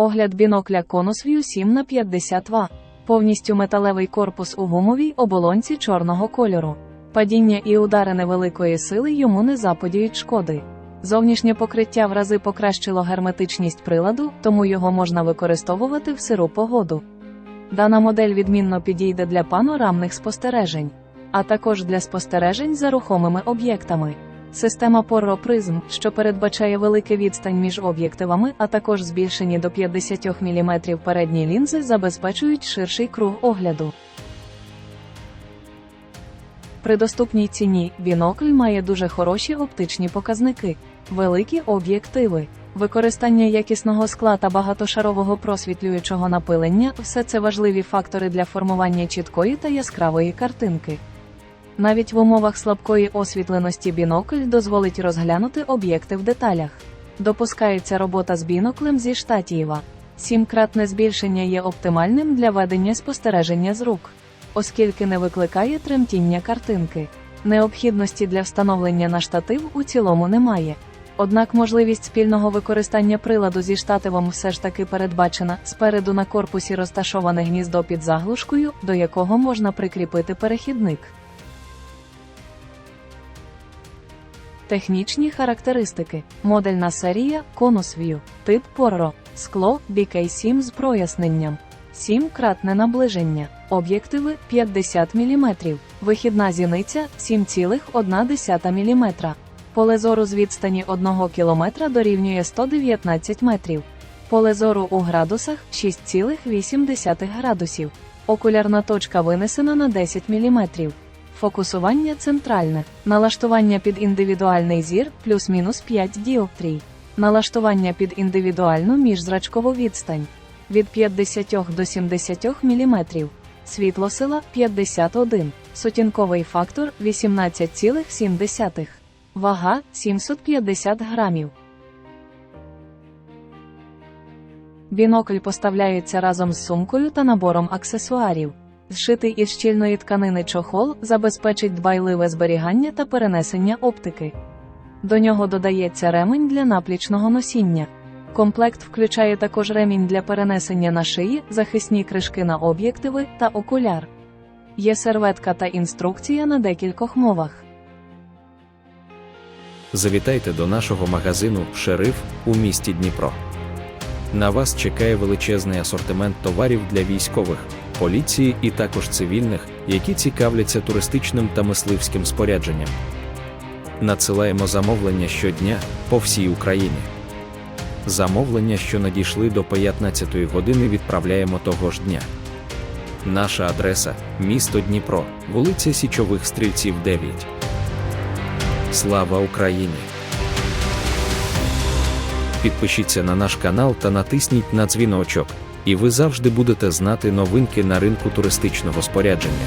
Огляд бінокля Conus 7 на 52. Повністю металевий корпус у гумовій оболонці чорного кольору. Падіння і удари невеликої сили йому не заподіють шкоди. Зовнішнє покриття в рази покращило герметичність приладу, тому його можна використовувати в сиру погоду. Дана модель відмінно підійде для панорамних спостережень, а також для спостережень за рухомими об'єктами. Система Prism, що передбачає велику відстань між об'єктивами, а також збільшені до 50 мм передні лінзи, забезпечують ширший круг огляду. При доступній ціні бінокль має дуже хороші оптичні показники, великі об'єктиви, використання якісного скла та багатошарового просвітлюючого напилення все це важливі фактори для формування чіткої та яскравої картинки. Навіть в умовах слабкої освітленості бінокль дозволить розглянути об'єкти в деталях. Допускається робота з біноклем зі штатієва. Сімкратне збільшення є оптимальним для ведення спостереження з рук, оскільки не викликає тремтіння картинки. Необхідності для встановлення на штатив у цілому немає. Однак можливість спільного використання приладу зі штативом все ж таки передбачена спереду на корпусі розташоване гніздо під заглушкою, до якого можна прикріпити перехідник. Технічні характеристики. Модельна серія Conus View. Тип Porro. Скло BK7 з проясненням. 7-кратне наближення. Об'єктиви 50 мм. Вихідна зіниця 7,1 мм. Поле зору з відстані 1 км дорівнює 119 метрів. Поле зору у градусах 6,8 градусів. Окулярна точка винесена на 10 мм. Фокусування центральне. Налаштування під індивідуальний зір плюс-мінус 5 діоптрій. Налаштування під індивідуальну міжзрачкову відстань від 50 до 70 мм. Світлосила 51. Сутінковий фактор 18,7. Вага 750 грамів. Бінокль поставляється разом з сумкою та набором аксесуарів. Зшитий із щільної тканини чохол забезпечить дбайливе зберігання та перенесення оптики. До нього додається ремень для наплічного носіння. Комплект включає також ремінь для перенесення на шиї, захисні кришки на об'єктиви та окуляр. Є серветка та інструкція на декількох мовах. Завітайте до нашого магазину Шериф у місті Дніпро. На вас чекає величезний асортимент товарів для військових, поліції і також цивільних, які цікавляться туристичним та мисливським спорядженням. Надсилаємо замовлення щодня по всій Україні. Замовлення, що надійшли до 15-ї години, відправляємо того ж дня. Наша адреса місто Дніпро, вулиця Січових Стрільців, 9. Слава Україні! Підпишіться на наш канал та натисніть на дзвіночок, і ви завжди будете знати новинки на ринку туристичного спорядження.